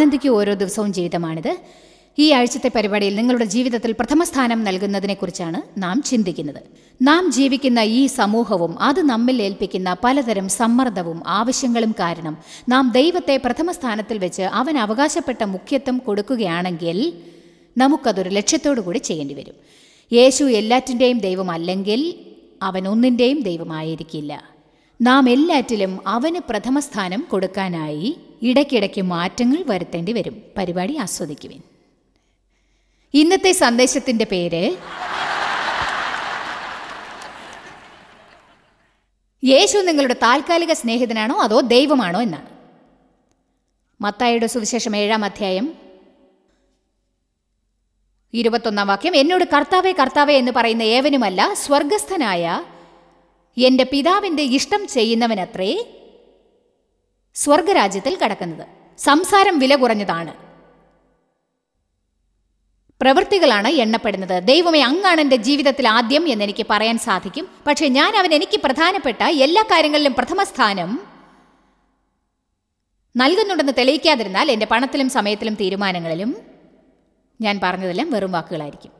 ആനന്ദിക്ക് ഓരോ ദിവസവും ജീവിതമാണിത്. ഈ ആഴ്ചത്തെ പരിപാടിയിൽ നിങ്ങളുടെ ജീവിതത്തിൽ പ്രഥമ സ്ഥാനം നൽകുന്നതിനെക്കുറിച്ചാണ് നാം ചിന്തിക്കുന്നത്. നാം ജീവിക്കുന്ന ഈ സമൂഹവും അത് നമ്മിൽ ഏൽപ്പിക്കുന്ന പലതരം സമ്മർദ്ദവും ആവശ്യങ്ങളും കാരണം നാം ദൈവത്തെ പ്രഥമ സ്ഥാനത്തിൽ വെച്ച് അവൻ അവകാശപ്പെട്ട മുഖ്യത്വം കൊടുക്കുകയാണെങ്കിൽ നമുക്കതൊരു ലക്ഷ്യത്തോടു കൂടി ചെയ്യേണ്ടി വരും. യേശു എല്ലാറ്റിന്റെയും ദൈവമല്ലെങ്കിൽ അവൻ ഒന്നിന്റെയും ദൈവമായിരിക്കില്ല. നാം എല്ലാറ്റിലും അവന് പ്രഥമ സ്ഥാനം കൊടുക്കാനായി ഇടയ്ക്കിടയ്ക്ക് മാറ്റങ്ങൾ വരുത്തേണ്ടി വരും. പരിപാടി ആസ്വദിക്കുവിൻ. ഇന്നത്തെ സന്ദേശത്തിന്റെ പേര് യേശു നിങ്ങളുടെ താൽക്കാലിക സ്നേഹിതനാണോ അതോ ദൈവമാണോ എന്നാണ്. മത്തായിയുടെ സുവിശേഷം ഏഴാം അധ്യായം ഇരുപത്തൊന്നാം വാക്യം എന്നോട് കർത്താവേ കർത്താവേ എന്ന് പറയുന്ന ഏവനുമല്ല സ്വർഗസ്ഥനായ എന്റെ പിതാവിന്റെ ഇഷ്ടം ചെയ്യുന്നവനത്രേ സ്വർഗരാജ്യത്തിൽ കടക്കുന്നത്. സംസാരം വില കുറഞ്ഞതാണ്. പ്രവൃത്തികളാണ് എണ്ണപ്പെടുന്നത്. ദൈവമേ അങ്ങാണ് എന്റെ ജീവിതത്തിൽ ആദ്യം എന്ന് എനിക്ക് പറയാൻ സാധിക്കും. പക്ഷേ ഞാൻ അവൻ എനിക്ക് പ്രധാനപ്പെട്ട എല്ലാ കാര്യങ്ങളിലും പ്രഥമ സ്ഥാനം നൽകുന്നുണ്ടെന്ന് തെളിയിക്കാതിരുന്നാൽ എന്റെ പണത്തിലും സമയത്തിലും തീരുമാനങ്ങളിലും ഞാൻ പറഞ്ഞതെല്ലാം വെറും വാക്കുകളായിരിക്കും.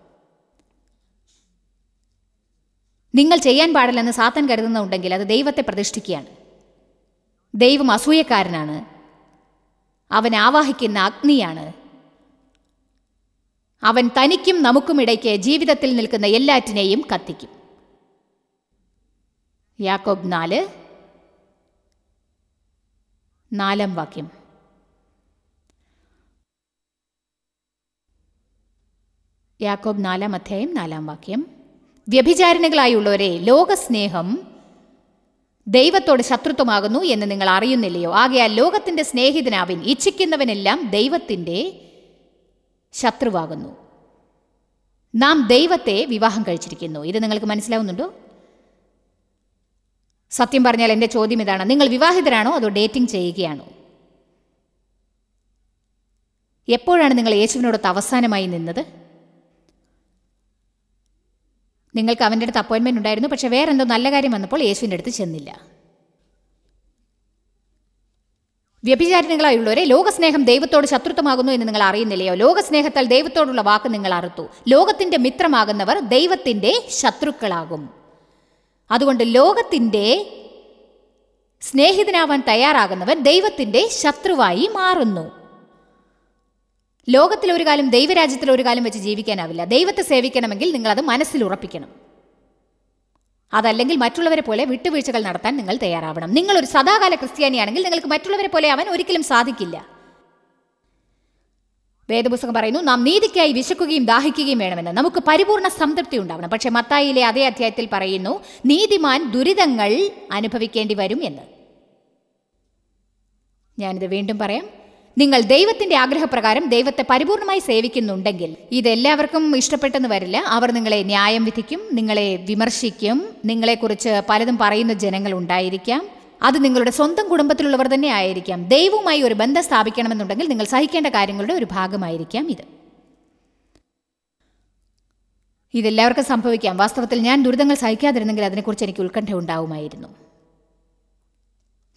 നിങ്ങൾ ചെയ്യാൻ പാടില്ലെന്ന് സാത്തൻ കരുതുന്നുണ്ടെങ്കിൽ അത് ദൈവത്തെ പ്രതിഷ്ഠിക്കുകയാണ്. ദൈവം അസൂയക്കാരനാണ്. അവൻ ആവാഹിക്കുന്ന അഗ്നിയാണ്. അവൻ തനിക്കും നമുക്കും ഇടയ്ക്ക് ജീവിതത്തിൽ നിൽക്കുന്ന എല്ലാറ്റിനെയും കത്തിക്കും. യാക്കോബ് നാല് നാലാം വാക്യം. യാക്കോബ് നാലാം അധ്യായം നാലാം വാക്യം. വ്യഭിചാരിണികളായുള്ളവരെ ലോകസ്നേഹം ദൈവത്തോട് ശത്രുത്വമാകുന്നു എന്ന് നിങ്ങൾ അറിയുന്നില്ലയോ? ആകെയാൽ ലോകത്തിന്റെ സ്നേഹിതനാവിൻ ഇച്ഛിക്കുന്നവനെല്ലാം ദൈവത്തിന്റെ ശത്രുവാകുന്നു. നാം ദൈവത്തെ വിവാഹം കഴിച്ചിരിക്കുന്നു. ഇത് നിങ്ങൾക്ക് മനസ്സിലാവുന്നുണ്ടോ? സത്യം പറഞ്ഞാൽ എന്റെ ചോദ്യം ഇതാണ്. നിങ്ങൾ വിവാഹിതരാണോ അതോ ഡേറ്റിംഗ് ചെയ്യുകയാണോ? എപ്പോഴാണ് നിങ്ങൾ യേശുവിനോടൊത്ത് അവസാനമായി നിന്നത്? നിങ്ങൾക്ക് അവന്റെ അടുത്ത് അപ്പോയിൻമെന്റ് ഉണ്ടായിരുന്നു പക്ഷെ വേറെന്തോ നല്ല കാര്യം വന്നപ്പോൾ യേശുവിന്റെ അടുത്ത് ചെന്നില്ല. വ്യഭിചാരിണികളായുള്ളവരെ ലോകസ്നേഹം ദൈവത്തോട് ശത്രുത്വമാകുന്നു എന്ന് നിങ്ങൾ അറിയുന്നില്ലയോ? ലോകസ്നേഹത്താൽ ദൈവത്തോടുള്ള വാക്ക് നിങ്ങൾ അറുത്തു. ലോകത്തിന്റെ മിത്രമാകുന്നവർ ദൈവത്തിന്റെ ശത്രുക്കളാകും. അതുകൊണ്ട് ലോകത്തിന്റെ സ്നേഹിതനാവാൻ തയ്യാറാകുന്നവൻ ദൈവത്തിന്റെ ശത്രുവായി മാറുന്നു. ലോകത്തിൽ ഒരു കാലം ദൈവരാജ്യത്തിൽ ഒരു കാലം വെച്ച് ജീവിക്കാനാവില്ല. ദൈവത്തെ സേവിക്കണമെങ്കിൽ നിങ്ങൾ അത് മനസ്സിൽ ഉറപ്പിക്കണം. അതല്ലെങ്കിൽ മറ്റുള്ളവരെ പോലെ വിട്ടുവീഴ്ചകൾ നടത്താൻ നിങ്ങൾ തയ്യാറാവണം. നിങ്ങൾ ഒരു സദാകാല ക്രിസ്ത്യാനിയാണെങ്കിൽ നിങ്ങൾക്ക് മറ്റുള്ളവരെ പോലെ അവൻ ഒരിക്കലും സാധിക്കില്ല. വേദപുസ്തകം പറയുന്നു നാം നീതിക്കായി വിശക്കുകയും ദാഹിക്കുകയും വേണമെന്ന്. നമുക്ക് പരിപൂർണ സംതൃപ്തി ഉണ്ടാവണം. പക്ഷേ മത്തായിലെ അതേ അധ്യായത്തിൽ പറയുന്നു നീതിമാൻ ദുരിതങ്ങൾ അനുഭവിക്കേണ്ടി വരും എന്ന്. ഞാനിത് വീണ്ടും പറയാം. നിങ്ങൾ ദൈവത്തിന്റെ ആഗ്രഹപ്രകാരം ദൈവത്തെ പരിപൂർണമായി സേവിക്കുന്നുണ്ടെങ്കിൽ ഇതെല്ലാവർക്കും ഇഷ്ടപ്പെട്ടെന്ന് വരില്ല. അവർ നിങ്ങളെ ന്യായം വിധിക്കും നിങ്ങളെ വിമർശിക്കും നിങ്ങളെക്കുറിച്ച് പലതും പറയുന്ന ജനങ്ങൾ ഉണ്ടായിരിക്കാം. അത് നിങ്ങളുടെ സ്വന്തം കുടുംബത്തിലുള്ളവർ തന്നെ ആയിരിക്കാം. ദൈവവുമായി ഒരു ബന്ധം സ്ഥാപിക്കണമെന്നുണ്ടെങ്കിൽ നിങ്ങൾ സഹിക്കേണ്ട കാര്യങ്ങളുടെ ഒരു ഭാഗമായിരിക്കാം ഇത്. ഇതെല്ലാവർക്കും സംഭവിക്കാം. വാസ്തവത്തിൽ ഞാൻ ദുരിതങ്ങൾ സഹിക്കാതിരുന്നെങ്കിൽ അതിനെക്കുറിച്ച് എനിക്ക് ഉത്കണ്ഠ ഉണ്ടാവുമായിരുന്നു.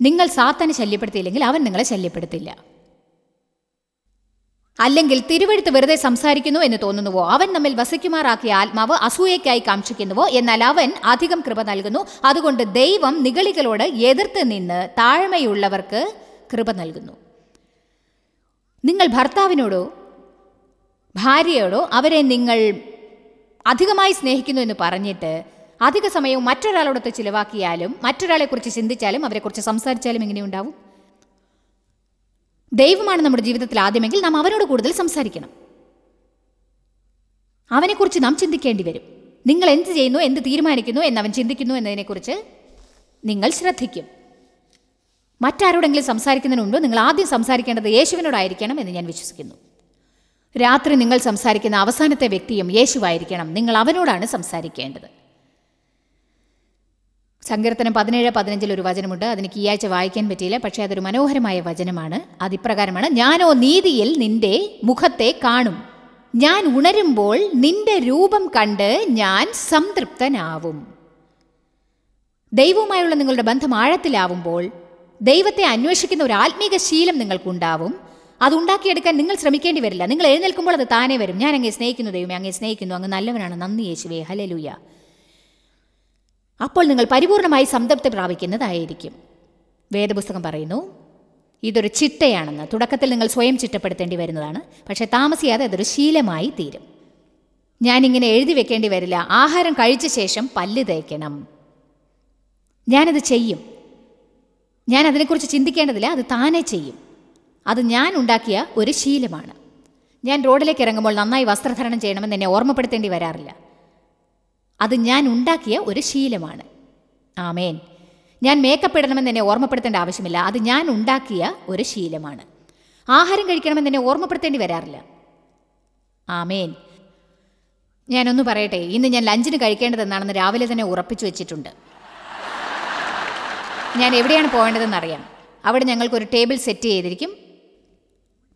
നിങ്ങൾ സാത്താനെ ശല്യപ്പെടുത്തിയില്ലെങ്കിൽ അവൻ നിങ്ങളെ ശല്യപ്പെടുത്തില്ല. അല്ലെങ്കിൽ തിരുവഴുത്ത് വെറുതെ സംസാരിക്കുന്നു എന്ന് തോന്നുന്നുവോ? അവൻ നമ്മിൽ വസിക്കുമാറാക്കിയ ആത്മാവ് അസൂയയ്ക്കായി കാക്ഷിക്കുന്നുവോ? എന്നാൽ അവൻ അധികം കൃപ നൽകുന്നു. അതുകൊണ്ട് ദൈവം നിഗളികളോട് എതിർത്ത് നിന്ന് താഴ്മയുള്ളവർക്ക് കൃപ നൽകുന്നു. നിങ്ങൾ ഭർത്താവിനോടോ ഭാര്യയോടോ അവരെ നിങ്ങൾ അധികമായി സ്നേഹിക്കുന്നു എന്ന് പറഞ്ഞിട്ട് അധിക സമയവും മറ്റൊരാളോടൊത്ത് ചിലവാക്കിയാലും മറ്റൊരാളെക്കുറിച്ച് ചിന്തിച്ചാലും അവരെക്കുറിച്ച് സംസാരിച്ചാലും എങ്ങനെയുണ്ടാവും? ദൈവമാണ് നമ്മുടെ ജീവിതത്തിൽ ആദ്യമെങ്കിൽ നാം അവനോട് കൂടുതൽ സംസാരിക്കണം. അവനെക്കുറിച്ച് നാം ചിന്തിക്കേണ്ടി വരും. നിങ്ങൾ എന്ത് ചെയ്യുന്നു എന്ത് തീരുമാനിക്കുന്നു എന്ന് അവൻ ചിന്തിക്കുന്നു എന്നതിനെക്കുറിച്ച് നിങ്ങൾ ശ്രദ്ധിക്കും. മറ്റാരോടെങ്കിലും സംസാരിക്കുന്നതിന് മുമ്പ് നിങ്ങൾ ആദ്യം സംസാരിക്കേണ്ടത് യേശുവിനോടായിരിക്കണം എന്ന് ഞാൻ വിശ്വസിക്കുന്നു. രാത്രി നിങ്ങൾ സംസാരിക്കുന്ന അവസാനത്തെ വ്യക്തിയും യേശുവായിരിക്കണം. നിങ്ങൾ അവനോടാണ് സംസാരിക്കേണ്ടത്. സങ്കീർത്തനം പതിനേഴ് പതിനഞ്ചിൽ ഒരു വചനമുണ്ട്. അതെനിക്ക് ഈ ആഴ്ച വായിക്കാൻ പറ്റിയില്ല. പക്ഷേ അതൊരു മനോഹരമായ വചനമാണ്. അതിപ്രകാരമാണ് ഞാനോ നീതിയിൽ നിന്റെ മുഖത്തെ കാണും. ഞാൻ ഉണരുമ്പോൾ നിന്റെ രൂപം കണ്ട് ഞാൻ സംതൃപ്തനാവും. ദൈവവുമായുള്ള നിങ്ങളുടെ ബന്ധം ആഴത്തിലാവുമ്പോൾ ദൈവത്തെ അന്വേഷിക്കുന്ന ഒരു ആത്മീക ശീലം നിങ്ങൾക്കുണ്ടാവും. അത് ഉണ്ടാക്കിയെടുക്കാൻ നിങ്ങൾ ശ്രമിക്കേണ്ടി വരില്ല. നിങ്ങൾ എഴുന്നേൽക്കുമ്പോൾ അത് താനേ വരും. ഞാൻ അങ്ങേ സ്നേഹിക്കുന്നു ദൈവമേ അങ്ങേ സ്നേഹിക്കുന്നു. അങ്ങ് നല്ലവനാണ്. നന്ദി യേശുവേ. ഹലലുയ അപ്പോൾ നിങ്ങൾ പരിപൂർണമായി സംതൃപ്തി പ്രാപിക്കുന്നതായിരിക്കും. വേദപുസ്തകം പറയുന്നു ഇതൊരു ചിട്ടയാണെന്ന്. തുടക്കത്തിൽ നിങ്ങൾ സ്വയം ചിട്ടപ്പെടുത്തേണ്ടി വരുന്നതാണ്. പക്ഷേ താമസിയാതെ അതൊരു ശീലമായി തീരും. ഞാനിങ്ങനെ എഴുതി വെക്കേണ്ടി വരില്ല. ആഹാരം കഴിച്ച ശേഷം പല്ല് തേക്കണം. ഞാനത് ചെയ്യും. ഞാൻ അതിനെക്കുറിച്ച് ചിന്തിക്കേണ്ടതില്ല. അത് താനെ ചെയ്യും. അത് ഞാൻ ഉണ്ടാക്കിയ ഒരു ശീലമാണ്. ഞാൻ റോഡിലേക്ക് ഇറങ്ങുമ്പോൾ നന്നായി വസ്ത്രധാരണം ചെയ്യണമെന്ന് എന്നെ ഓർമ്മപ്പെടുത്തേണ്ടി വരാറില്ല. അത് ഞാൻ ഉണ്ടാക്കിയ ഒരു ശീലമാണ്. ആമേൻ. ഞാൻ മേക്കപ്പ് ഇടണമെന്ന് എന്നെ ഓർമ്മപ്പെടുത്തേണ്ട ആവശ്യമില്ല. അത് ഞാൻ ഉണ്ടാക്കിയ ഒരു ശീലമാണ്. ആഹാരം കഴിക്കണമെന്ന് എന്നെ ഓർമ്മപ്പെടുത്തേണ്ടി വരാറില്ല. ആമേൻ. ഞാനൊന്ന് പറയട്ടെ ഇന്ന് ഞാൻ ലഞ്ചിന് കഴിക്കേണ്ടതെന്നാണെന്ന് രാവിലെ തന്നെ ഉറപ്പിച്ചു വെച്ചിട്ടുണ്ട്. ഞാൻ എവിടെയാണ് പോകേണ്ടതെന്ന് അറിയാം അവിടെ ഞങ്ങൾക്കൊരു ടേബിൾ സെറ്റ് ചെയ്തിരിക്കും.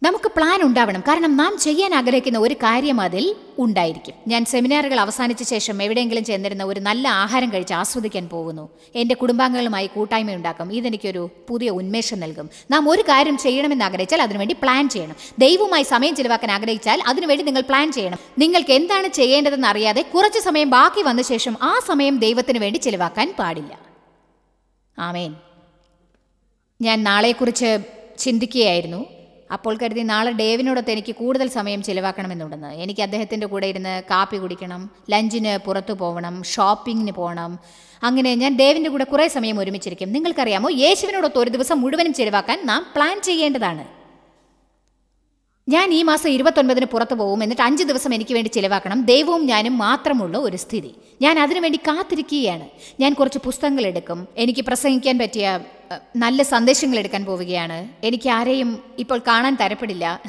നമുക്ക് പ്ലാൻ ഉണ്ടാവണം. കാരണം നാം ചെയ്യാൻ ആഗ്രഹിക്കുന്ന ഒരു കാര്യം അതിൽ ഉണ്ടായിരിക്കും. ഞാൻ സെമിനാറുകൾ അവസാനിച്ച ശേഷം എവിടെയെങ്കിലും ചെന്നിരുന്ന ഒരു നല്ല ആഹാരം കഴിച്ച് ആസ്വദിക്കാൻ പോകുന്നു. എന്റെ കുടുംബാംഗങ്ങളുമായി കൂട്ടായ്മ ഉണ്ടാക്കും. ഇതെനിക്കൊരു പുതിയ ഉന്മേഷം നൽകും. നാം ഒരു കാര്യം ചെയ്യണമെന്ന് ആഗ്രഹിച്ചാൽ അതിനുവേണ്ടി പ്ലാൻ ചെയ്യണം. ദൈവവുമായി സമയം ചിലവാക്കാൻ ആഗ്രഹിച്ചാൽ അതിനുവേണ്ടി നിങ്ങൾ പ്ലാൻ ചെയ്യണം. നിങ്ങൾക്ക് എന്താണ് ചെയ്യേണ്ടതെന്ന് അറിയാതെ കുറച്ച് സമയം ബാക്കി വന്ന ശേഷം ആ സമയം ദൈവത്തിന് വേണ്ടി ചിലവാക്കാൻ പാടില്ല. ആമേൻ. ഞാൻ നാളെക്കുറിച്ച് ചിന്തിക്കുകയായിരുന്നു. അപ്പോൾ കരുതി നാളെ ഡേവിനോടൊത്ത് എനിക്ക് കൂടുതൽ സമയം ചിലവാക്കണമെന്നുണ്ടെന്ന്. എനിക്ക് അദ്ദേഹത്തിന്റെ കൂടെ ഇരുന്ന് കാപ്പി കുടിക്കണം ലഞ്ചിന് പുറത്തു പോകണം ഷോപ്പിങ്ങിന് പോകണം അങ്ങനെ ഞാൻ ഡേവിന്റെ കൂടെ കുറേ സമയം ഒരുമിച്ചിരിക്കും. നിങ്ങൾക്കറിയാമോ യേശുവിനോടൊത്ത് ഒരു ദിവസം മുഴുവനും ചിലവാക്കാൻ നാം പ്ലാൻ ചെയ്യേണ്ടതാണ്. ഞാൻ ഈ മാസം ഇരുപത്തൊൻപതിന് പുറത്തു പോകും എന്നിട്ട് അഞ്ച് ദിവസം എനിക്ക് വേണ്ടി ചിലവാക്കണം. ദൈവവും ഞാനും മാത്രമുള്ള ഒരു സ്ഥിതി. ഞാൻ അതിനുവേണ്ടി കാത്തിരിക്കുകയാണ്. ഞാൻ കുറച്ച് പുസ്തകങ്ങൾ എടുക്കും. എനിക്ക് പ്രസംഗിക്കാൻ പറ്റിയ നല്ല സന്ദേശങ്ങൾ എടുക്കാൻ പോവുകയാണ്. എനിക്ക് ആരെയും ഇപ്പോൾ കാണാൻ തരപ്പെടില്ല.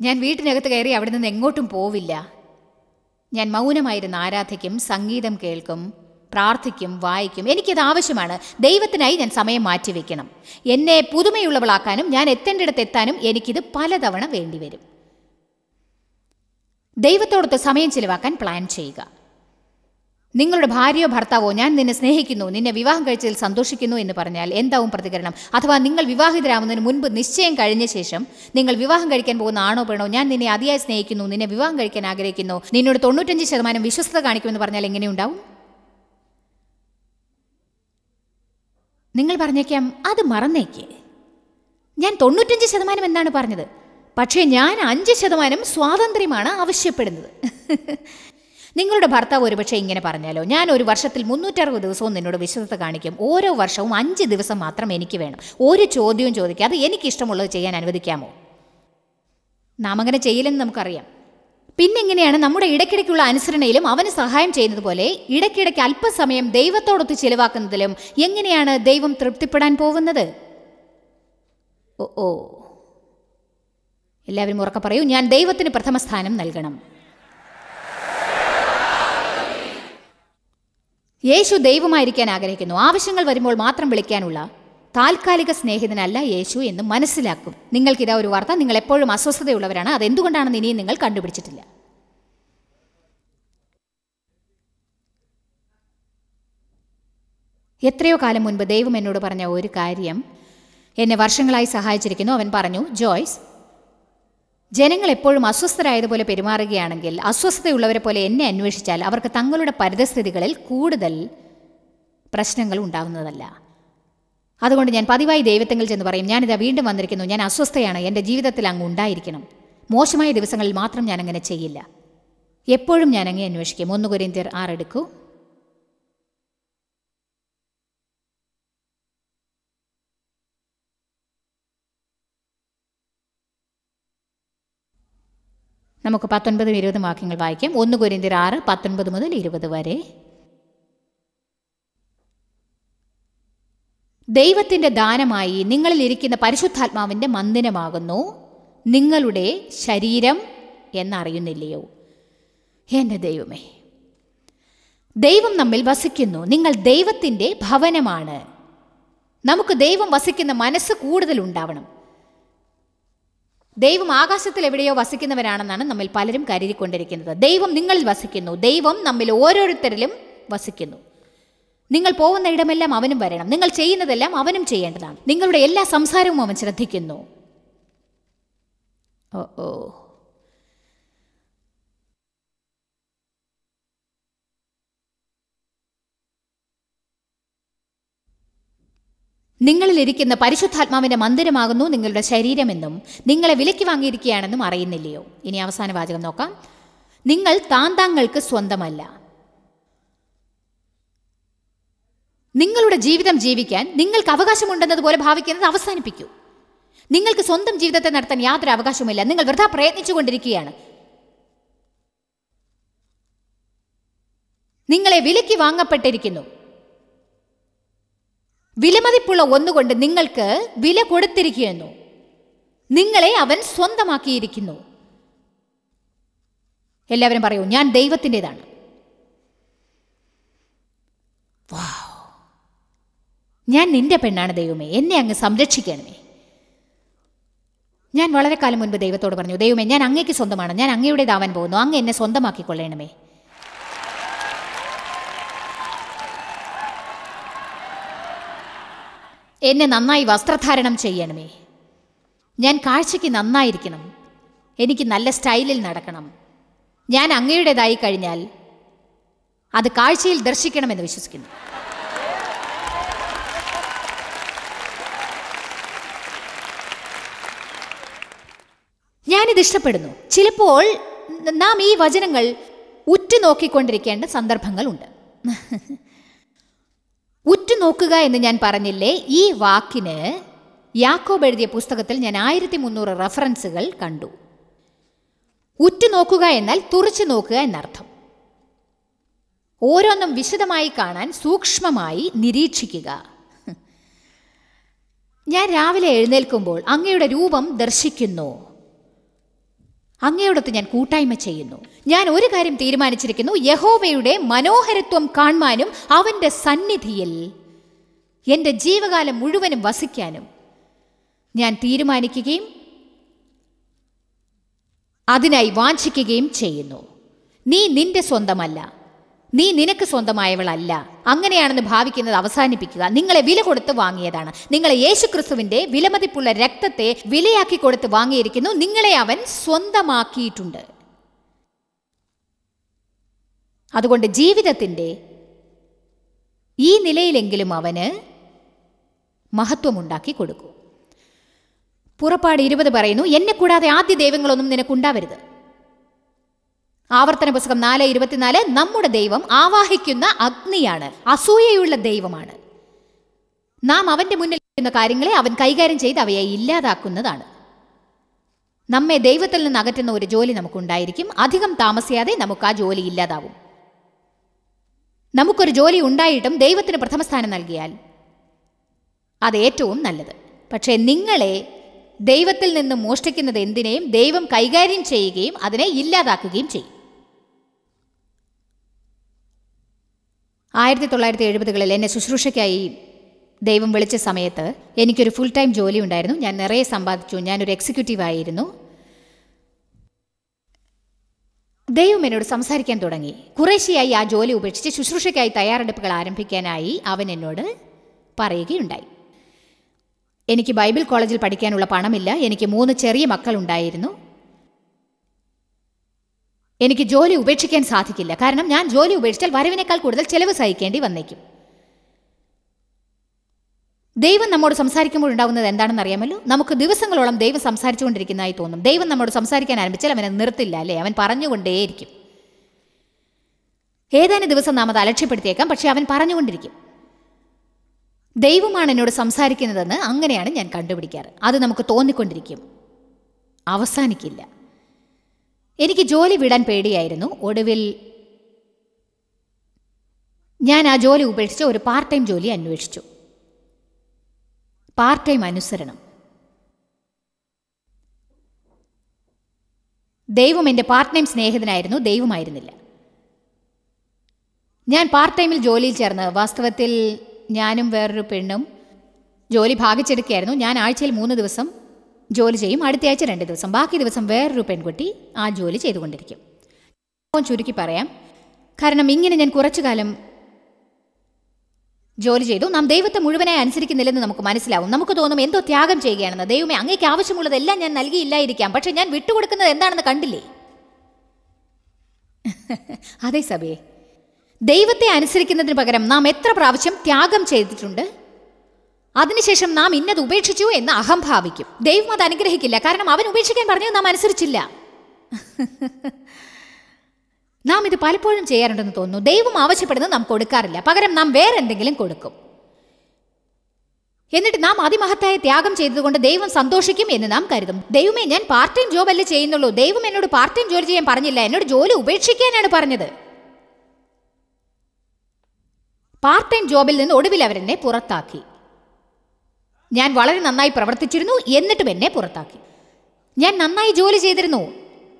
ഞാൻ വീട്ടിനകത്ത് കയറി അവിടെ നിന്ന് എങ്ങോട്ടും പോവില്ല. ഞാൻ മൗനമായിരുന്ന ആരാധിക്കും സംഗീതം കേൾക്കും. പ്രാർത്ഥിക്കും വായിക്കും. എനിക്കത് ആവശ്യമാണ്. ദൈവത്തിനായി ഞാൻ സമയം മാറ്റിവെക്കണം. എന്നെ പുതുമയുള്ളവളാക്കാനും ഞാൻ എത്തേണ്ടിടത്ത് എത്താനും എനിക്കിത് പലതവണ വേണ്ടിവരും. ദൈവത്തോടൊത്ത് സമയം ചിലവാക്കാൻ പ്ലാൻ ചെയ്യുക. നിങ്ങളുടെ ഭാര്യയോ ഭർത്താവോ ഞാൻ നിന്നെ സ്നേഹിക്കുന്നു നിന്നെ വിവാഹം കഴിച്ചതിൽ സന്തോഷിക്കുന്നു എന്ന് പറഞ്ഞാൽ എന്താവും പ്രതികരണം? അഥവാ നിങ്ങൾ വിവാഹിതരാവുന്നതിന് മുൻപ് നിശ്ചയം കഴിഞ്ഞ ശേഷം നിങ്ങൾ വിവാഹം കഴിക്കാൻ പോകുന്ന ആണോ പെണ്ണോ ഞാൻ നിന്നെ അതിയായി സ്നേഹിക്കുന്നു നിന്നെ വിവാഹം കഴിക്കാൻ ആഗ്രഹിക്കുന്നു നിന്നോട് തൊണ്ണൂറ്റഞ്ച് ശതമാനം വിശ്വസ്ത കാണിക്കുമെന്ന് പറഞ്ഞാൽ എങ്ങനെയുണ്ടാവും നിങ്ങൾ പറഞ്ഞേക്കാം അത് മറന്നേക്ക്. ഞാൻ തൊണ്ണൂറ്റഞ്ച് ശതമാനം എന്നാണ് പറഞ്ഞത്. പക്ഷേ ഞാൻ അഞ്ച് ശതമാനം സ്വാതന്ത്ര്യമാണ് ആവശ്യപ്പെടുന്നത്. നിങ്ങളുടെ ഭർത്താവ് ഒരുപക്ഷെ ഇങ്ങനെ പറഞ്ഞാലോ ഞാൻ ഒരു വർഷത്തിൽ മുന്നൂറ്ററുപത് ദിവസവും നിന്നോട് വിശ്വസത കാണിക്കും. ഓരോ വർഷവും അഞ്ച് ദിവസം മാത്രം എനിക്ക് വേണം. ഒരു ചോദ്യവും ചോദിക്കാതെ എനിക്ക് ഇഷ്ടമുള്ളത് ചെയ്യാൻ അനുവദിക്കാമോ? നാം അങ്ങനെ ചെയ്യില്ലെന്ന് നമുക്കറിയാം. പിന്നെങ്ങനെയാണ് നമ്മുടെ ഇടയ്ക്കിടയ്ക്കുള്ള അനുസരണയിലും അവന് സഹായം ചെയ്യുന്നത് പോലെ ഇടയ്ക്കിടയ്ക്ക് അല്പസമയം ദൈവത്തോടൊത്ത് ചിലവാക്കുന്നതിലും എങ്ങനെയാണ് ദൈവം തൃപ്തിപ്പെടാൻ പോകുന്നത്? ഓ ഓ. എല്ലാവരും ഉറക്കെ പറയൂ ഞാൻ ദൈവത്തിന് പ്രഥമ സ്ഥാനം നൽകണം. യേശു ദൈവമായിരിക്കാൻ ആഗ്രഹിക്കുന്നു. ആവശ്യങ്ങൾ വരുമ്പോൾ മാത്രം വിളിക്കാനുള്ള താൽക്കാലിക സ്നേഹിതനല്ല യേശു എന്ന് മനസ്സിലാക്കും. നിങ്ങൾക്കിതാ ഒരു വാർത്ത. നിങ്ങൾ എപ്പോഴും അസ്വസ്ഥതയുള്ളവരാണ്. അതെന്തുകൊണ്ടാണെന്ന് ഇനിയും നിങ്ങൾ കണ്ടുപിടിച്ചിട്ടില്ല. എത്രയോ കാലം മുൻപ് ദൈവം എന്നോട് പറഞ്ഞ ഒരു കാര്യം എന്നെ വർഷങ്ങളായി സഹായിച്ചിരിക്കുന്നു. അവൻ പറഞ്ഞു ജോയ്സ് ജനങ്ങൾ എപ്പോഴും അസ്വസ്ഥരായതുപോലെ പെരുമാറുകയാണെങ്കിൽ അസ്വസ്ഥതയുള്ളവരെ പോലെ എന്നെ അന്വേഷിച്ചാൽ അവർക്ക് തങ്ങളുടെ പരിതസ്ഥിതികളിൽ കൂടുതൽ പ്രശ്നങ്ങൾ ഉണ്ടാകുന്നതല്ല. അതുകൊണ്ട് ഞാൻ പതിവായി ദൈവത്തെങ്കിൽ ചെന്ന് പറയും ഞാനിതാ വീണ്ടും വന്നിരിക്കുന്നു. ഞാൻ അസ്വസ്ഥയാണ്. എന്റെ ജീവിതത്തിൽ അങ്ങ് ഉണ്ടായിരിക്കണം. മോശമായ ദിവസങ്ങളിൽ മാത്രം ഞാൻ അങ്ങനെ ചെയ്യില്ല. എപ്പോഴും ഞാൻ അങ്ങേ അന്വേഷിക്കും. ഒന്ന് കുരിന്തിയർ ആറെടുക്കൂ നമുക്ക് പത്തൊൻപതും ഇരുപതും വാക്യങ്ങൾ വായിക്കാം. ഒന്ന് കുരിന്തിർ ആറ് പത്തൊൻപത് മുതൽ ഇരുപത് വരെ. ദൈവത്തിന്റെ ദാനമായി നിങ്ങളിൽ ഇരിക്കുന്ന പരിശുദ്ധാത്മാവിന്റെ മന്ദിരമാകുന്നു. നിങ്ങളുടെ ശരീരം എന്നറിയുന്നില്ലയോ? എന്റെ ദൈവമേ ദൈവം നമ്മിൽ വസിക്കുന്നു. നിങ്ങൾ ദൈവത്തിന്റെ ഭവനമാണ്. നമുക്ക് ദൈവം വസിക്കുന്ന മനസ്സ് കൂടുതൽ ഉണ്ടാവണം. ദൈവം ആകാശത്തിൽ എവിടെയോ വസിക്കുന്നവരാണെന്നാണ് നമ്മിൽ പലരും കരുതിക്കൊണ്ടിരിക്കുന്നത്. ദൈവം നിങ്ങളിൽ വസിക്കുന്നു. ദൈവം നമ്മിൽ ഓരോരുത്തരിലും വസിക്കുന്നു. നിങ്ങൾ പോകുന്ന ഇടമെല്ലാം അവനും വരണം. നിങ്ങൾ ചെയ്യുന്നതെല്ലാം അവനും ചെയ്യേണ്ടതാണ്. നിങ്ങളുടെ എല്ലാ സംസാരവും അവൻ ശ്രദ്ധിക്കുന്നു. ഓ ഓ. നിങ്ങളിലിരിക്കുന്ന പരിശുദ്ധാത്മാവിന്റെ മന്ദിരമാകുന്നു നിങ്ങളുടെ ശരീരമെന്നും നിങ്ങളെ വിലയ്ക്ക് വാങ്ങിയിരിക്കുകയാണെന്നും അറിയുന്നില്ലയോ? ഇനി അവസാന വാചകം നോക്കാം. നിങ്ങൾ താന്താങ്ങൾക്ക് സ്വന്തമല്ല. നിങ്ങളുടെ ജീവിതം ജീവിക്കാൻ നിങ്ങൾക്ക് അവകാശമുണ്ടെന്നതുപോലെ ഭാവിക്കുന്നത് അവസാനിപ്പിക്കൂ. നിങ്ങൾക്ക് സ്വന്തം ജീവിതത്തെ നടത്താൻ യാതൊരു അവകാശവുമില്ല. നിങ്ങൾ വൃഥ പ്രയത്നിച്ചുകൊണ്ടിരിക്കുകയാണ്. നിങ്ങളെ വിലയ്ക്ക് വാങ്ങപ്പെട്ടിരിക്കുന്നു. വിലമതിപ്പുള്ള ഒന്നുകൊണ്ട് നിങ്ങൾക്ക് വില കൊടുത്തിരിക്കുന്നു. നിങ്ങളെ അവൻ സ്വന്തമാക്കിയിരിക്കുന്നു. എല്ലാവരും പറയൂ ഞാൻ ദൈവത്തിന്റെതാണ്. ഞാൻ നിന്റെ പെണ്ണാണ് ദൈവമേ. എന്നെ അങ്ങ് സംരക്ഷിക്കണമേ. ഞാൻ വളരെ കാലം മുൻപ് ദൈവത്തോട് പറഞ്ഞു ദൈവമേ ഞാൻ അങ്ങേക്ക് സ്വന്തമാണ്. ഞാൻ അങ്ങയുടേതാവാൻ പോകുന്നു. അങ്ങ് എന്നെ സ്വന്തമാക്കിക്കൊള്ളണമേ. എന്നെ നന്നായി വസ്ത്രധാരണം ചെയ്യണമേ. ഞാൻ കാഴ്ചയ്ക്ക് നന്നായിരിക്കണം. എനിക്ക് നല്ല സ്റ്റൈലിൽ നടക്കണം. ഞാൻ അങ്ങയുടേതായി കഴിഞ്ഞാൽ അത് കാഴ്ചയിൽ ദർശിക്കണമെന്ന് വിശ്വസിക്കുന്നു. ഞാനിത് ഇഷ്ടപ്പെടുന്നു. ചിലപ്പോൾ നാം ഈ വചനങ്ങൾ ഉറ്റുനോക്കിക്കൊണ്ടിരിക്കേണ്ട സന്ദർഭങ്ങളുണ്ട്. ഉറ്റുനോക്കുക എന്ന് ഞാൻ പറഞ്ഞില്ലേ ഈ വാക്കിന് യാക്കോബ് എഴുതിയ പുസ്തകത്തിൽ ഞാൻ ആയിരത്തി മുന്നൂറ് റെഫറൻസുകൾ കണ്ടു. ഉറ്റുനോക്കുക എന്നാൽ തുറച്ചു നോക്കുക എന്നർത്ഥം. ഓരോന്നും വിശദമായി കാണാൻ സൂക്ഷ്മമായി നിരീക്ഷിക്കുക. ഞാൻ രാവിലെ എഴുന്നേൽക്കുമ്പോൾ അങ്ങയുടെ രൂപം ദർശിക്കുന്നു. അങ്ങയോടൊത്ത് ഞാൻ കൂട്ടായ്മ ചെയ്യുന്നു. ഞാൻ ഒരു കാര്യം തീരുമാനിച്ചിരിക്കുന്നു. യഹോവയുടെ മനോഹരത്വം കാണുവാനും അവന്റെ സന്നിധിയിൽ എന്റെ ജീവകാലം മുഴുവനും വസിക്കാനും ഞാൻ തീരുമാനിക്കുകയും അതിനായി വാഞ്ചിക്കുകയും ചെയ്യുന്നു. നീ നിന്റെ സ്വന്തമല്ല. നീ നിനക്ക് സ്വന്തമായവളല്ല. അങ്ങനെയാണെന്ന് ഭാവിക്കുന്നത് അവസാനിപ്പിക്കുക. നിങ്ങളെ വില കൊടുത്ത് വാങ്ങിയതാണ്. നിങ്ങളെ യേശുക്രിസ്തുവിന്റെ വിലമതിപ്പുള്ള രക്തത്തെ വിലയാക്കി കൊടുത്ത് വാങ്ങിയിരിക്കുന്നു. നിങ്ങളെ അവൻ സ്വന്തമാക്കിയിട്ടുണ്ട്. അതുകൊണ്ട് ജീവിതത്തിന്റെ ഈ നിലയിലെങ്കിലും അവന് മഹത്വമുണ്ടാക്കി കൊടുക്കൂ. പുറപ്പാട് ഇരുപത് പറയുന്നു എന്നെ കൂടാതെ ആദ്യ ദൈവങ്ങളൊന്നും നിനക്കുണ്ടാവരുത്. ആവർത്തന പുസ്തകം നാല് ഇരുപത്തിനാല് നമ്മുടെ ദൈവം ആവാഹിക്കുന്ന അഗ്നിയാണ് അസൂയയുള്ള ദൈവമാണ്. നാം അവന്റെ മുന്നിൽ ഇരിക്കുന്ന കാര്യങ്ങളെ അവൻ കൈകാര്യം ചെയ്ത് അവയെ ഇല്ലാതാക്കുന്നതാണ്. നമ്മെ ദൈവത്തിൽ നിന്ന് അകറ്റുന്ന ഒരു ജോലി നമുക്കുണ്ടായിരിക്കും അധികം താമസിയാതെ നമുക്ക് ആ ജോലി ഇല്ലാതാവും. നമുക്കൊരു ജോലി ഉണ്ടായിട്ടും ദൈവത്തിന് പ്രഥമ സ്ഥാനം നൽകിയാൽ അത് ഏറ്റവും നല്ലത്. പക്ഷേ നിങ്ങളെ ദൈവത്തിൽ നിന്ന് മോഷ്ടിക്കുന്നത് എന്തിനേയും ദൈവം കൈകാര്യം ചെയ്യുകയും അതിനെ ഇല്ലാതാക്കുകയും ചെയ്യും. ആയിരത്തി തൊള്ളായിരത്തി എഴുപതുകളിൽ എന്നെ ശുശ്രൂഷയ്ക്കായി ദൈവം വിളിച്ച സമയത്ത് എനിക്കൊരു ഫുൾ ടൈം ജോലി ഉണ്ടായിരുന്നു. ഞാൻ നിറയെ സമ്പാദിച്ചു. ഞാനൊരു എക്സിക്യൂട്ടീവ് ആയിരുന്നു. ദൈവം എന്നോട് സംസാരിക്കാൻ തുടങ്ങി. കുറേശ്ശെയായി ആ ജോലി ഉപേക്ഷിച്ച് ശുശ്രൂഷയ്ക്കായി തയ്യാറെടുപ്പുകൾ ആരംഭിക്കാനായി അവൻ എന്നോട് പറയുകയുണ്ടായി. എനിക്ക് ബൈബിൾ കോളേജിൽ പഠിക്കാനുള്ള പണമില്ല. എനിക്ക് മൂന്ന് ചെറിയ മക്കളുണ്ടായിരുന്നു. എനിക്ക് ജോലി ഉപേക്ഷിക്കാൻ സാധിക്കില്ല. കാരണം ഞാൻ ജോലി ഉപേക്ഷിച്ചാൽ വരവിനേക്കാൾ കൂടുതൽ ചെലവ് സഹിക്കേണ്ടി വന്നേക്കും. ദൈവം നമ്മോട് സംസാരിക്കുമ്പോൾ ഉണ്ടാകുന്നത് എന്താണെന്ന് അറിയാമല്ലോ നമുക്ക് ദിവസങ്ങളോളം ദൈവം സംസാരിച്ചുകൊണ്ടിരിക്കുന്നതായി തോന്നും. ദൈവം നമ്മോട് സംസാരിക്കാൻ ആരംഭിച്ചാൽ അവനെ നിർത്തില്ല അല്ലേ? അവൻ പറഞ്ഞുകൊണ്ടേയിരിക്കും. ഏതാനും ദിവസം നാം അത് അലക്ഷ്യപ്പെടുത്തിയേക്കാം പക്ഷെ അവൻ പറഞ്ഞുകൊണ്ടിരിക്കും. ദൈവമാണ് എന്നോട് സംസാരിക്കുന്നതെന്ന് അങ്ങനെയാണ് ഞാൻ കണ്ടുപിടിക്കാറ്. അത് നമുക്ക് തോന്നിക്കൊണ്ടിരിക്കും. അവസാനിക്കില്ല. എനിക്ക് ജോലി വിടാൻ പേടിയായിരുന്നു. ഒടുവിൽ ഞാൻ ആ ജോലി ഉപേക്ഷിച്ച് ഒരു പാർട്ട് ടൈം ജോലി അന്വേഷിച്ചു. പാർട്ട് ടൈം അനുസരണം. ദൈവം എന്റെ പാർട്ട് ടൈം സ്നേഹിതനായിരുന്നു. ദൈവമായിരുന്നില്ല. ഞാൻ പാർട്ട് ടൈമിൽ ജോലിയിൽ ചേർന്ന് വാസ്തവത്തിൽ ഞാനും വേറൊരു പെണ്ണും ജോലി ഭാഗിച്ചെടുക്കുകയായിരുന്നു. ഞാൻ ആഴ്ചയിൽ മൂന്ന് ദിവസം ജോലി ചെയ്യും. അടുത്തയാഴ്ച രണ്ട് ദിവസം. ബാക്കി ദിവസം വേറൊരു പെൺകുട്ടി ആ ജോലി ചെയ്തുകൊണ്ടിരിക്കും. ചുരുക്കി പറയാം. കാരണം ഇങ്ങനെ ഞാൻ കുറച്ചു കാലം ജോലി ചെയ്തു. നാം ദൈവത്തെ മുഴുവനായി അനുസരിക്കുന്നില്ലെന്ന് നമുക്ക് മനസ്സിലാവും. നമുക്ക് തോന്നും എന്തോ ത്യാഗം ചെയ്യുകയാണെന്ന്. ദൈവമേ അങ്ങേക്ക് ആവശ്യമുള്ളതെല്ലാം ഞാൻ നൽകിയില്ലായിരിക്കാം. പക്ഷെ ഞാൻ വിട്ടുകൊടുക്കുന്നത് എന്താണെന്ന് കണ്ടില്ലേ? അതേ സഭയെ. ദൈവത്തെ അനുസരിക്കുന്നതിന് പകരം നാം എത്ര പ്രാവശ്യം ത്യാഗം ചെയ്തിട്ടുണ്ട്? അതിനുശേഷം നാം ഇന്നത് ഉപേക്ഷിച്ചു എന്ന് അഹം ഭാവിക്കും. ദൈവം അത് അനുഗ്രഹിക്കില്ല. കാരണം അവൻ ഉപേക്ഷിക്കാൻ പറഞ്ഞത് നാം അനുസരിച്ചില്ല. നാം ഇത് പലപ്പോഴും ചെയ്യാറുണ്ടെന്ന് തോന്നുന്നു. ദൈവം ആവശ്യപ്പെടുന്നത് നാം കൊടുക്കാറില്ല. പകരം നാം വേറെ എന്തെങ്കിലും കൊടുക്കും. എന്നിട്ട് നാം അതിമഹത്തായ ത്യാഗം ചെയ്തതുകൊണ്ട് ദൈവം സന്തോഷിക്കും എന്ന് നാം കരുതും. ദൈവമേ ഞാൻ പാർട്ട് ടൈം ജോബ് അല്ലേ ചെയ്യുന്നുള്ളൂ. ദൈവം എന്നോട് പാർട്ട് ടൈം ജോലി ചെയ്യാൻ പറഞ്ഞില്ല. എന്നോട് ജോലി ഉപേക്ഷിക്കാനാണ് പറഞ്ഞത്. പാർട്ട് ടൈം ജോബിൽ നിന്ന് ഒടുവിൽ അവരെന്നെ പുറത്താക്കി. ഞാൻ വളരെ നന്നായി പ്രവർത്തിച്ചിരുന്നു എന്നിട്ടും എന്നെ പുറത്താക്കി. ഞാൻ നന്നായി ജോലി ചെയ്തിരുന്നു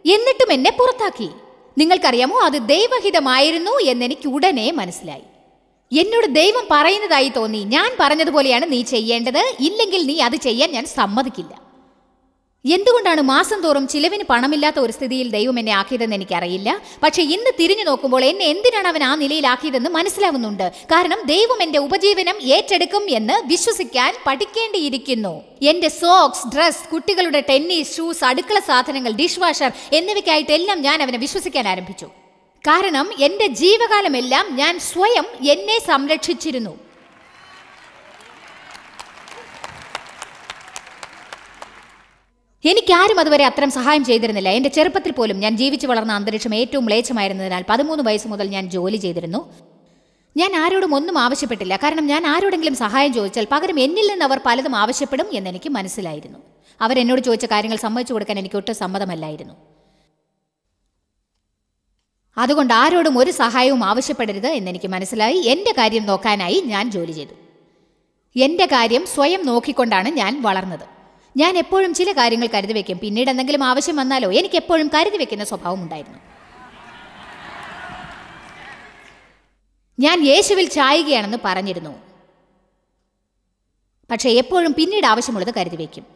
എന്നിട്ടും എന്നെ പുറത്താക്കി. നിങ്ങൾക്കറിയാമോ അത് ദൈവഹിതമായിരുന്നു എന്നെനിക്ക് ഉടനെ മനസ്സിലായി. എന്നോട് ദൈവം പറയുന്നതായി തോന്നി. ഞാൻ പറഞ്ഞതുപോലെയാണ് നീ ചെയ്യേണ്ടത്. ഇല്ലെങ്കിൽ നീ അത് ചെയ്യാൻ ഞാൻ സമ്മതിക്കില്ല. എന്തുകൊണ്ടാണ് മാസം തോറും ചിലവിന് പണമില്ലാത്ത ഒരു സ്ഥിതിയിൽ ദൈവം എന്നെ ആക്കിയതെന്ന് എനിക്കറിയില്ല. പക്ഷേ ഇന്ന് തിരിഞ്ഞു നോക്കുമ്പോൾ എന്നെ എന്തിനാണ് അവൻ ആ നിലയിലാക്കിയതെന്ന് മനസ്സിലാവുന്നുണ്ട്. കാരണം ദൈവം എന്റെ ഉപജീവനം ഏറ്റെടുക്കും എന്ന് വിശ്വസിക്കാൻ പഠിക്കേണ്ടിയിരിക്കുന്നു. എന്റെ സോക്സ് ഡ്രസ് കുട്ടികളുടെ ടെന്നീസ് ഷൂസ് അടുക്കള സാധനങ്ങൾ ഡിഷ് വാഷർ എന്നിവയ്ക്കായിട്ടെല്ലാം ഞാൻ അവനെ വിശ്വസിക്കാൻ ആരംഭിച്ചു. കാരണം എന്റെ ജീവകാലമെല്ലാം ഞാൻ സ്വയം എന്നെ സംരക്ഷിച്ചിരുന്നു. എനിക്കാരും അതുവരെ അത്തരം സഹായം ചെയ്തിരുന്നില്ല. എന്റെ ചെറുപ്പത്തിൽ പോലും ഞാൻ ജീവിച്ചു വളർന്ന അന്തരീക്ഷം ഏറ്റവും മ്ലേച്ഛമായിരുന്നതിനാൽ പതിമൂന്ന് വയസ്സ് മുതൽ ഞാൻ ജോലി ചെയ്തിരുന്നു. ഞാൻ ആരോടും ഒന്നും ആവശ്യപ്പെട്ടില്ല. കാരണം ഞാൻ ആരോടെങ്കിലും സഹായം ചോദിച്ചാൽ പകരം എന്നിൽ നിന്ന് അവർ പലതും ആവശ്യപ്പെടും എന്നെനിക്ക് മനസ്സിലായിരുന്നു. അവരെന്നോട് ചോദിച്ച കാര്യങ്ങൾ സമ്മതിച്ചു കൊടുക്കാൻ എനിക്ക് ഒട്ടും സമ്മതമല്ലായിരുന്നു. അതുകൊണ്ട് ആരോടും ഒരു സഹായവും ആവശ്യപ്പെടരുത് എന്നെനിക്ക് മനസ്സിലായി. എന്റെ കാര്യം നോക്കാനായി ഞാൻ ജോലി ചെയ്തു. എന്റെ കാര്യം സ്വയം നോക്കിക്കൊണ്ടാണ് ഞാൻ വളർന്നത്. ഞാൻ എപ്പോഴും ചില കാര്യങ്ങൾ കരുതി വെക്കും. പിന്നീട് എന്തെങ്കിലും ആവശ്യം വന്നാലോ എനിക്ക് എപ്പോഴും കരുതി വെക്കുന്ന സ്വഭാവം ഉണ്ടായിരുന്നു. ഞാൻ യേശുവിൽ ചായുകയാണെന്ന് പറഞ്ഞിരുന്നു. പക്ഷേ എപ്പോഴും പിന്നീട് ആവശ്യമുള്ളത് കരുതി വയ്ക്കും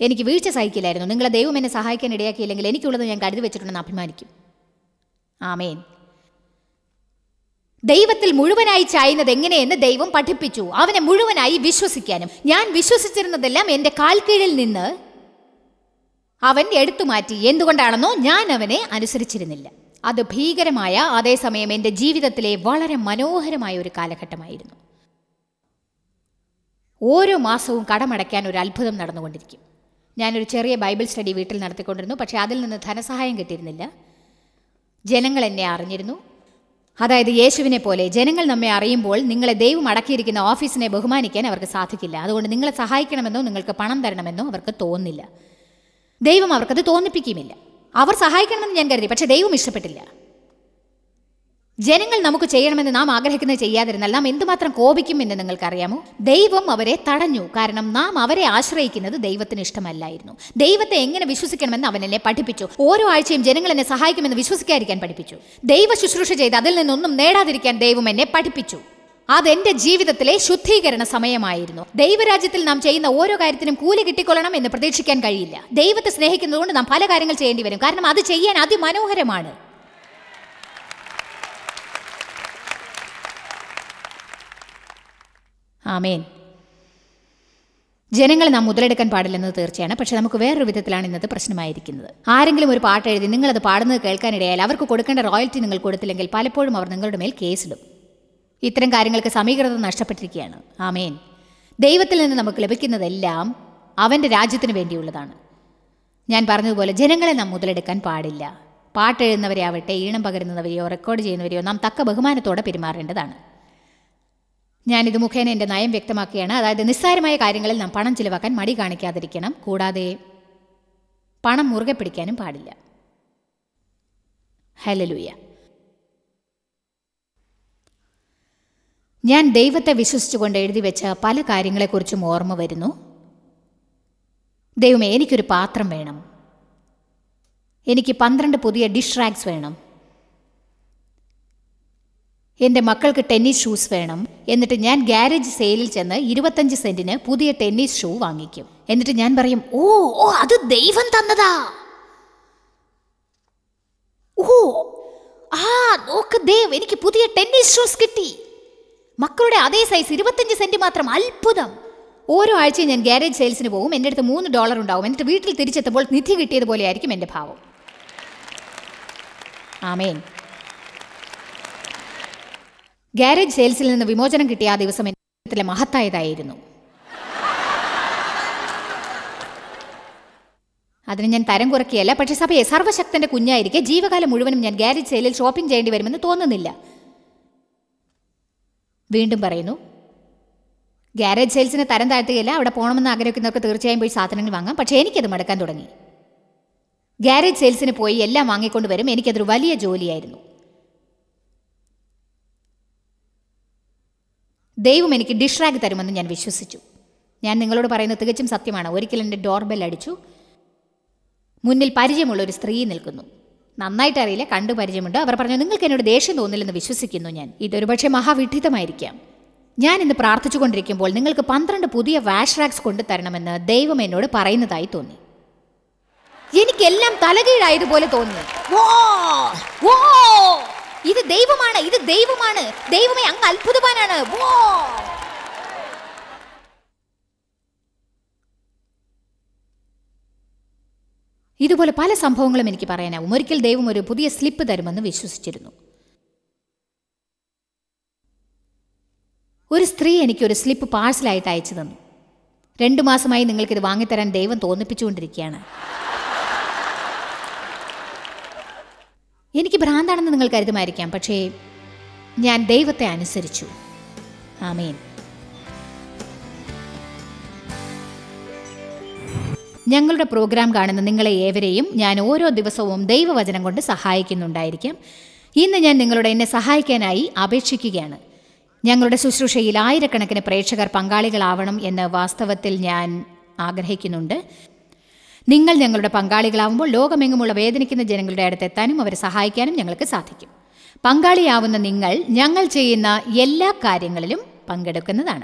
എനിക്ക് വീഴ്ച സഹിക്കില്ലായിരുന്നു. നിങ്ങളെ ദൈവം എന്നെ സഹായിക്കാൻ ഇടയാക്കിയില്ലെങ്കിൽ എനിക്കുള്ളത് ഞാൻ കരുതി വെച്ചിട്ടുണ്ടെന്ന് അഭിമാനിക്കും. ആമേൻ. ദൈവത്തിൽ മുഴുവനായി ചായുന്നത് എങ്ങനെയെന്ന് ദൈവം പഠിപ്പിച്ചു. അവനെ മുഴുവനായി വിശ്വസിക്കാനും. ഞാൻ വിശ്വസിച്ചിരുന്നതെല്ലാം എന്റെ കാൽക്കീഴിൽ നിന്ന് അവൻ എടുത്തു മാറ്റി. എന്തുകൊണ്ടാണെന്നോ ഞാൻ അവനെ അനുസരിച്ചിരുന്നില്ല. അത് ഭീകരമായ അതേസമയം എന്റെ ജീവിതത്തിലെ വളരെ മനോഹരമായ ഒരു കാലഘട്ടമായിരുന്നു. ഓരോ മാസവും കടമടയ്ക്കാൻ ഒരു അത്ഭുതം നടന്നുകൊണ്ടിരിക്കും. ഞാനൊരു ചെറിയ ബൈബിൾ സ്റ്റഡി വീട്ടിൽ നടത്തിക്കൊണ്ടിരുന്നു. പക്ഷേ അതിൽ നിന്ന് ധനസഹായം കിട്ടിയിരുന്നില്ല. ജനങ്ങൾ എന്നെ അറിഞ്ഞിരുന്നു. അതായത് യേശുവിനെ പോലെ ജനങ്ങൾ നമ്മെ അറിയുമ്പോൾ നിങ്ങളെ ദൈവം അടക്കിയിരിക്കുന്ന ഓഫീസിനെ ബഹുമാനിക്കാൻ അവർക്ക് സാധിക്കില്ല. അതുകൊണ്ട് നിങ്ങളെ സഹായിക്കണമെന്നോ നിങ്ങൾക്ക് പണം തരണമെന്നോ അവർക്ക് തോന്നില്ല ദൈവം അവർക്കത് തോന്നിപ്പിക്കുമില്ല അവർ സഹായിക്കണമെന്ന് ഞാൻ കരുതി പക്ഷേ ദൈവം ഇഷ്ടപ്പെട്ടില്ല. ജനങ്ങൾ നമുക്ക് ചെയ്യണമെന്ന് നാം ആഗ്രഹിക്കുന്നത് ചെയ്യാതിരുന്നാൽ നാം എന്തുമാത്രം കോപിക്കും എന്ന് നിങ്ങൾക്കറിയാമോ? ദൈവം അവരെ തടഞ്ഞു. കാരണം നാം അവരെ ആശ്രയിക്കുന്നത് ദൈവത്തിന് ഇഷ്ടമല്ലായിരുന്നു. ദൈവത്തെ എങ്ങനെ വിശ്വസിക്കണമെന്ന് അവൻ എന്നെ പഠിപ്പിച്ചു. ഓരോ ആഴ്ചയും ജനങ്ങൾ എന്നെ സഹായിക്കുമെന്ന് വിശ്വസിക്കാതിരിക്കാൻ പഠിപ്പിച്ചു. ദൈവ ശുശ്രൂഷ ചെയ്ത് അതിൽ നിന്നൊന്നും നേടാതിരിക്കാൻ ദൈവം എന്നെ പഠിപ്പിച്ചു. അതെന്റെ ജീവിതത്തിലെ ശുദ്ധീകരണ സമയമായിരുന്നു. ദൈവരാജ്യത്തിൽ നാം ചെയ്യുന്ന ഓരോ കാര്യത്തിനും കൂലി കിട്ടിക്കൊള്ളണം എന്ന് പ്രതീക്ഷിക്കാൻ കഴിയില്ല. ദൈവത്തെ സ്നേഹിക്കുന്നതുകൊണ്ട് നാം പല കാര്യങ്ങൾ ചെയ്യേണ്ടി വരും. കാരണം അത് ചെയ്യാൻ അതിമനോഹരമാണ്. ആമേൻ. ജനങ്ങളെ നാം മുതലെടുക്കാൻ പാടില്ലെന്നത് തീർച്ചയാണ്. പക്ഷെ നമുക്ക് വേറൊരു വിധത്തിലാണ് ഇന്നത്തെ പ്രശ്നമായിരിക്കുന്നത്. ആരെങ്കിലും ഒരു പാട്ട് എഴുതി നിങ്ങളത് പാടുന്നത് കേൾക്കാനിടയാൽ അവർക്ക് കൊടുക്കേണ്ട റോയൽറ്റി നിങ്ങൾ കൊടുത്തില്ലെങ്കിൽ പലപ്പോഴും അവർ നിങ്ങളുടെ മേൽ കേസിടും. ഇത്തരം കാര്യങ്ങൾക്ക് സമീകൃത നഷ്ടപ്പെട്ടിരിക്കുകയാണ്. ആമേൻ. ദൈവത്തിൽ നിന്ന് നമുക്ക് ലഭിക്കുന്നതെല്ലാം അവന്റെ രാജ്യത്തിന് വേണ്ടിയുള്ളതാണ്. ഞാൻ പറഞ്ഞതുപോലെ ജനങ്ങളെ നാം മുതലെടുക്കാൻ പാടില്ല. പാട്ടെഴുതുന്നവരെ ആവട്ടെ ഈണം പകരുന്നവരെയോ റെക്കോർഡ് ചെയ്യുന്നവരെയോ നാം തക്ക ബഹുമാനത്തോടെ പെരുമാറേണ്ടതാണ്. ഞാനിത് മുഖേന എന്റെ നയം വ്യക്തമാക്കുകയാണ്. അതായത് നിസ്സാരമായ കാര്യങ്ങളിൽ നാം പണം ചിലവാക്കാൻ മടി കാണിക്കാതിരിക്കണം. കൂടാതെ പണം മുറുകെ പിടിക്കാനും പാടില്ല. ഹലലൂയ ഞാൻ ദൈവത്തെ വിശ്വസിച്ചുകൊണ്ട് എഴുതി വെച്ച പല കാര്യങ്ങളെക്കുറിച്ചും ഓർമ്മ വരുന്നു. ദൈവമേ എനിക്കൊരു പാത്രം വേണം. എനിക്ക് പന്ത്രണ്ട് പുതിയ ഡിഷ് റാക്സ് വേണം. എന്റെ മക്കൾക്ക് ടെന്നീസ് ഷൂസ് വേണം. എന്നിട്ട് ഞാൻ ഗാരേജ് സെയിലിൽ ചെന്ന് ഇരുപത്തഞ്ച് സെന്റിന് പുതിയ ടെന്നീസ് ഷൂ വാങ്ങിക്കും. എന്നിട്ട് ഞാൻ പറയും ഓ ഓ അത് ദൈവം തന്നതാ. ഓ ആ നോക്ക് ദേവ് എനിക്ക് പുതിയ ടെന്നീസ് ഷൂസ് കിട്ടി. മക്കളുടെ അതേ സൈസ് ഇരുപത്തഞ്ച് സെന്റ് മാത്രം അത്ഭുതം. ഓരോ ആഴ്ചയും ഞാൻ ഗാരേജ് സെയിൽസിന് പോകും. എന്റെ അടുത്ത് മൂന്ന് ഡോളർ ഉണ്ടാവും. എന്നിട്ട് വീട്ടിൽ തിരിച്ചെത്തുമ്പോൾ നിധി കിട്ടിയതുപോലെ ആയിരിക്കും എന്റെ ഭാവം. ആമേൻ. ഗാരേജ് സെയിൽസിൽ നിന്ന് വിമോചനം കിട്ടിയ ആ ദിവസം എന്റെ ജീവിതത്തിലെ മഹത്തായതായിരുന്നു. അതിന് ഞാൻ തരം കുറയ്ക്കുകയല്ല പക്ഷെ സഭയെ സർവശക്തന്റെ കുഞ്ഞായിരിക്കെ ജീവകാലം മുഴുവനും ഞാൻ ഗാരേജ് സെയിലിൽ ഷോപ്പിംഗ് ചെയ്യേണ്ടി വരുമെന്ന് തോന്നുന്നില്ല. വീണ്ടും പറയുന്നു ഗാരേജ് സെയിൽസിനെ തരം താഴ്ത്തുകയില്ല അവിടെ പോകണമെന്ന് ആഗ്രഹിക്കുന്നവർക്ക് തീർച്ചയായും പോയി സാധനങ്ങൾ വാങ്ങാം പക്ഷേ എനിക്കത് മടക്കാൻ തുടങ്ങി. ഗാരേജ് സെയിൽസിന് പോയി എല്ലാം വാങ്ങിക്കൊണ്ട് വരും എനിക്കതൊരു വലിയ ജോലിയായിരുന്നു. ദൈവം എനിക്ക് ഡിഷ് റാഗ് തരുമെന്ന് ഞാൻ വിശ്വസിച്ചു. ഞാൻ നിങ്ങളോട് പറയുന്നത് തികച്ചും സത്യമാണ്. ഒരിക്കൽ എന്റെ ഡോർബെൽ അടിച്ചു. മുന്നിൽ പരിചയമുള്ള ഒരു സ്ത്രീ നിൽക്കുന്നു. നന്നായിട്ട് അറിയില്ല കണ്ടു പരിചയമുണ്ട്. അവർ പറഞ്ഞു നിങ്ങൾക്ക് എന്നോട് ദേഷ്യം തോന്നില്ലെന്ന് വിശ്വസിക്കുന്നു ഞാൻ. ഇതൊരു പക്ഷേ മഹാവിഡിതമായിരിക്കാം ഞാൻ ഇന്ന് പ്രാർത്ഥിച്ചുകൊണ്ടിരിക്കുമ്പോൾ നിങ്ങൾക്ക് പന്ത്രണ്ട് പുതിയ വാഷ് റാക്സ് കൊണ്ടുതരണമെന്ന് ദൈവം എന്നോട് പറയുന്നതായി തോന്നി. എനിക്കെല്ലാം തലകീഴായതുപോലെ തോന്നി! ഇത് ദൈവമാണ് ഇത് ദൈവമാണ്. ദൈവമേ അങ്ങ് അത്ഭുതവാനാണ്! ഇതുപോലെ പല സംഭവങ്ങളും എനിക്ക് പറയാനാവും. ഒരിക്കൽ ദൈവം ഒരു പുതിയ സ്ലിപ്പ് തരുമെന്ന് വിശ്വസിച്ചിരുന്നു. ഒരു സ്ത്രീ എനിക്ക് ഒരു സ്ലിപ്പ് പാഴ്സലായിട്ട് അയച്ചു തന്നു. രണ്ടു മാസമായി നിങ്ങൾക്കിത് വാങ്ങിത്തരാൻ ദൈവം തോന്നിപ്പിച്ചുകൊണ്ടിരിക്കുകയാണ്. എനിക്ക് ഭ്രാന്താണെന്ന് നിങ്ങൾ കരുതുമായിരിക്കാം പക്ഷേ ഞാൻ ദൈവത്തെ അനുസരിച്ചു. ആമേൻ. ഞങ്ങളുടെ പ്രോഗ്രാം കാണുന്ന നിങ്ങളെ ഏവരെയും ഞാൻ ഓരോ ദിവസവും ദൈവവചനം കൊണ്ട് സഹായിക്കുന്നുണ്ടായിരിക്കാം. ഇന്ന് ഞാൻ നിങ്ങളുടെ എന്നെ സഹായിക്കാനായി അപേക്ഷിക്കുകയാണ്. ഞങ്ങളുടെ ശുശ്രൂഷയിൽ ആയിരക്കണക്കിന് പ്രേക്ഷകർ പങ്കാളികളാവണം എന്ന് വാസ്തവത്തിൽ ഞാൻ ആഗ്രഹിക്കുന്നുണ്ട്. നിങ്ങൾ ഞങ്ങളുടെ പങ്കാളികളാവുമ്പോൾ ലോകമെങ്ങുമുള്ള വേദനിക്കുന്ന ജനങ്ങളുടെ അടുത്ത് എത്താനും അവരെ സഹായിക്കാനും ഞങ്ങൾക്ക് സാധിക്കും. പങ്കാളിയാവുന്ന നിങ്ങൾ ഞങ്ങൾ ചെയ്യുന്ന എല്ലാ കാര്യങ്ങളിലും പങ്കെടുക്കുന്നതാണ്.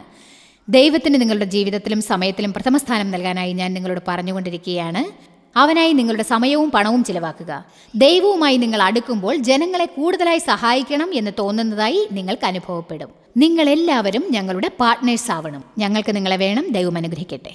ദൈവത്തിന് നിങ്ങളുടെ ജീവിതത്തിലും സമയത്തിലും പ്രഥമ സ്ഥാനം നൽകാനായി ഞാൻ നിങ്ങളോട് പറഞ്ഞുകൊണ്ടിരിക്കുകയാണ്. അവനായി നിങ്ങളുടെ സമയവും പണവും ചിലവാക്കുക. ദൈവവുമായി നിങ്ങൾ അടുക്കുമ്പോൾ ജനങ്ങളെ കൂടുതലായി സഹായിക്കണം എന്ന് തോന്നുന്നതായി നിങ്ങൾക്ക് അനുഭവപ്പെടും. നിങ്ങൾ എല്ലാവരും ഞങ്ങളുടെ പാർട്ട്നേഴ്സ് ആവണം. ഞങ്ങൾക്ക് നിങ്ങളെ വേണം. ദൈവം അനുഗ്രഹിക്കട്ടെ.